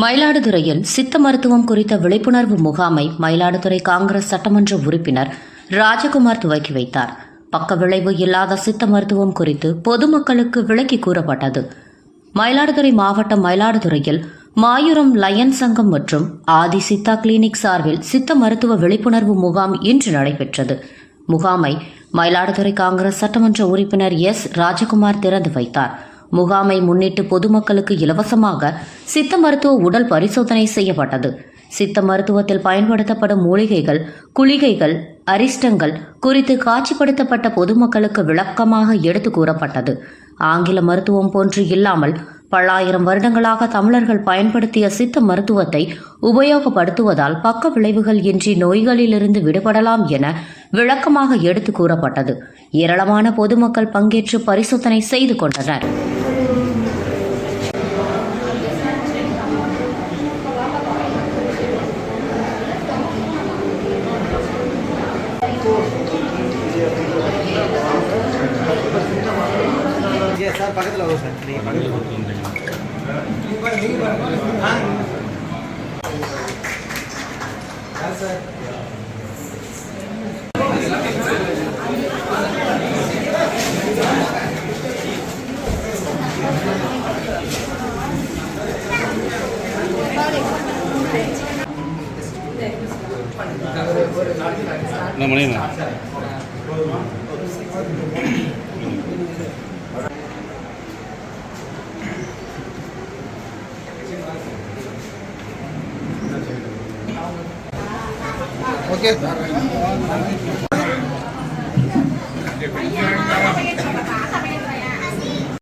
மயிலாடுதுறையில் சித்த மருத்துவம் குறித்த விழிப்புணர்வு முகாமை மயிலாடுதுறை காங்கிரஸ் சட்டமன்ற உறுப்பினர் ராஜகுமார் துவக்கி வைத்தார். பக்க விளைவு இல்லாத சித்த மருத்துவம் குறித்து பொதுமக்களுக்கு விளக்கி கூறப்பட்டது. மயிலாடுதுறை மாவட்டம் மயிலாடுதுறையில் மாயூரம் லயன் சங்கம் மற்றும் ஆதி சித்தா கிளினிக் சார்பில் சித்த மருத்துவ விழிப்புணர்வு முகாம் இன்று நடைபெற்றது. முகாமை மயிலாடுதுறை காங்கிரஸ் சட்டமன்ற உறுப்பினர் எஸ். ராஜகுமார் திறந்து வைத்தார். முகாமை முன்னிட்டு பொதுமக்களுக்கு இலவசமாக சித்த மருத்துவ உடல் பரிசோதனை செய்யப்பட்டது. சித்த மருத்துவத்தில் பயன்படுத்தப்படும் மூலிகைகள் குளிகைகள் அரிஷ்டங்கள் குறித்து காட்சிப்படுத்தப்பட்ட பொதுமக்களுக்கு விளக்கமாக எடுத்து கூறப்பட்டது. ஆங்கில மருத்துவம் போன்று இல்லாமல் பல்லாயிரம் வருடங்களாக தமிழர்கள் பயன்படுத்திய சித்த மருத்துவத்தை உபயோகப்படுத்துவதால் பக்க விளைவுகள் இன்றி நோய்களிலிருந்து விடுபடலாம் என விளக்கமாக எடுத்து கூறப்பட்டது. ஏராளமான பொதுமக்கள் பங்கேற்று பரிசோதனை செய்து கொண்டனர். சார் பக்கத்தில் வரும் சார். நீங்கள் பக்கத்தில் என்ன மணிண்ணா Okay.